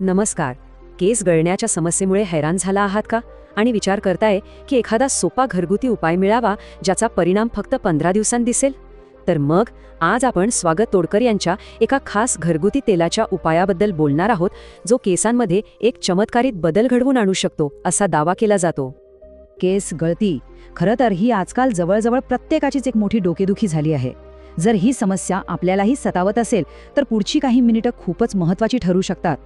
नमस्कार. केस गळण्याच्या समस्येमुळे हैराण झाला आहात का? आणि विचार करताय की एखादा सोपा घरगुती उपाय मिळावा ज्याचा परिणाम फक्त पंधरा दिवसांत दिसेल? तर मग आज आपण स्वागत तोडकर यांच्या एका खास घरगुती तेलाच्या उपायाबद्दल बोलणार आहोत जो केसांमध्ये एक चमत्कारित बदल घडवून आणू शकतो असा दावा केला जातो. केस गळती. खरं तर ही आजकाल जवळजवळ प्रत्येकाचीच एक मोठी डोकेदुखी झाली आहे. जर ही समस्या आपल्यालाही सतावत असेल तर पुढची काही मिनिटं खूपच महत्वाची ठरू शकतात.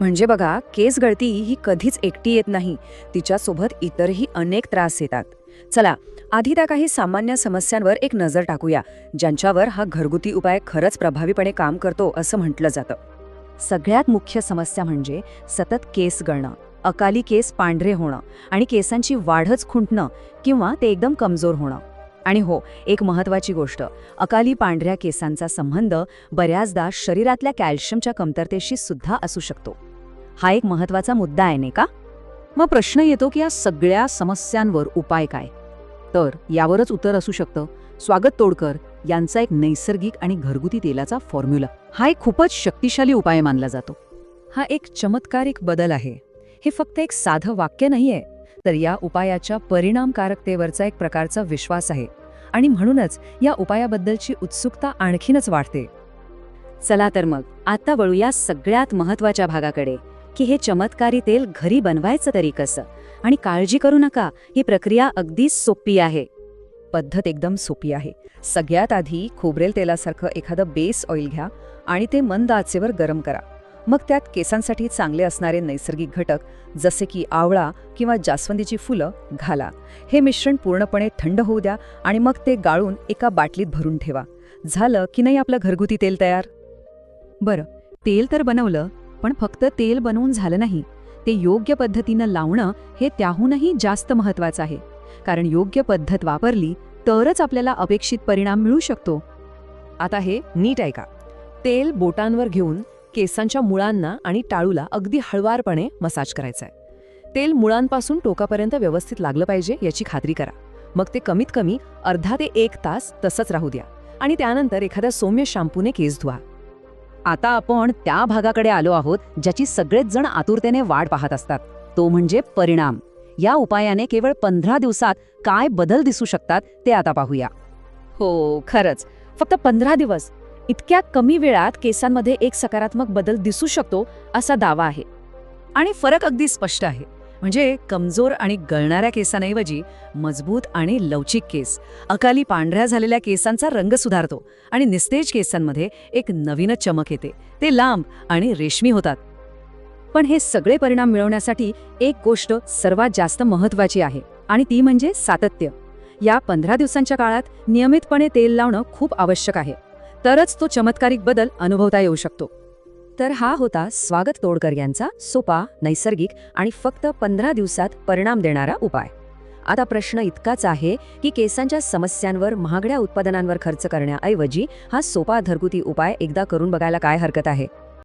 म्हणजे बघा केस गळती ही कधीच एकटी येत नाही. तिच्यासोबत इतरही अनेक त्रास येतात. चला आधी त्या काही सामान्य समस्यांवर एक नजर टाकूया ज्यांच्यावर हा घरगुती उपाय खरंच प्रभावीपणे काम करतो असं म्हटलं जातं. सगळ्यात मुख्य समस्या म्हणजे सतत केस गळणं अकाली केस पांढरे होणं आणि केसांची वाढच खुंटणं किंवा ते एकदम कमजोर होणं. आणि हो एक महत्वाची गोष्ट अकाली पांढऱ्या केसांचा संबंध बऱ्याचदा शरीरातल्या कॅल्शियमच्या कमतरतेशी सुद्धा असू शकतो. हा एक महत्त्वाचा मुद्दा आहे नाही का? मग प्रश्न येतो की या सगळ्या समस्यांवर उपाय काय? तर यावरच उत्तर असू शकतं. स्वागत तोडकर यांचा एक नैसर्गिक आणि घरगुती तेलाचा फॉर्म्युला हा एक खूपच शक्तिशाली उपाय मानला जातो. हा एक चमत्कारिक बदल आहे. हे फक्त एक साधं वाक्य नाही आहे तर या उपायाच्या परिणामकारकतेवरचा एक प्रकारचा विश्वास आहे आणि म्हणूनच या उपायाबद्दलची उत्सुकता आणखीनच वाढते. चला तर मग आता वळूया सगळ्यात महत्त्वाच्या भागाकडे की हे चमत्कारी तेल घरी बनवायचं तरी कसं? आणि काळजी करू नका ही प्रक्रिया अगदी सोपी आहे. पद्धत एकदम सोपी आहे. सगळ्यात आधी खोबरेल तेलासारखं एखादं बेस ऑइल घ्या आणि ते मंद आचेवर गरम करा. मग त्यात केसांसाठी चांगले असणारे नैसर्गिक घटक जसे की आवळा किंवा जास्वंदीची फुलं घाला. हे मिश्रण पूर्णपणे थंड होऊ द्या आणि मग ते गाळून एका बाटलीत भरून ठेवा. झालं की नाही आपलं घरगुती तेल तयार? बरं तेल तर बनवलं पण फक्त तेल बनवून झालं नाही. ते योग्य पद्धतीनं लावणं हे त्याहूनही जास्त महत्वाचं आहे. कारण योग्य पद्धत वापरली तरच आपल्याला अपेक्षित परिणाम मिळू शकतो. आता हे नीट ऐका. तेल बोटांवर घेऊन केसांच्या मुळांना आणि टाळूला अगदी हळवारपणे मसाज करायचा आहे तेल मुळांपासून टोकापर्यंत व्यवस्थित लागलं पाहिजे याची खात्री करा. मग ते कमीत कमी अर्धा ते एक तास तसंच राहू द्या. आणि त्यानंतर एखाद्या सौम्य शॅम्पूने केस धुवा. आता आपण त्या भागाकडे आलो आहोत ज्याची सगळेच जण आतुरतेने वाट पाहत असतात. तो म्हणजे परिणाम. या उपायाने केवळ पंधरा दिवसात काय बदल दिसू शकतात ते आता पाहूया. हो खरंच. फक्त पंधरा दिवस. इतक्या कमी वेळात केसांमध्ये एक सकारात्मक बदल दिसू शकतो असा दावा आहे. आणि फरक अगदी स्पष्ट आहे. म्हणजे कमजोर आणि गळणाऱ्या केसांऐवजी मजबूत आणि लवचिक केस अकाली पांढऱ्या झालेल्या केसांचा रंग सुधारतो आणि निस्तेज केसांमध्ये एक नवीन चमक येते. ते लांब आणि रेशमी होतात. पण हे सगळे परिणाम मिळवण्यासाठी एक गोष्ट सर्वात जास्त महत्वाची आहे आणि ती म्हणजे सातत्य. या पंधरा दिवसांच्या काळात नियमितपणे तेल लावणं खूप आवश्यक आहे. तरच तो चमत्कारिक बदल अनुभवता येऊ शकतो. तर हा होता स्वागत तोडकर यांचा सोपा नैसर्गिक आणि फक्त पंधरा दिवसात परिणाम देणारा उपाय. आता प्रश्न इतकाच आहे की केसांच्या समस्यांवर महागड्या उत्पादनांवर खर्च करण्याऐवजी हा सोपा घरगुती उपाय एकदा करून बघायला काय हरकत आहे?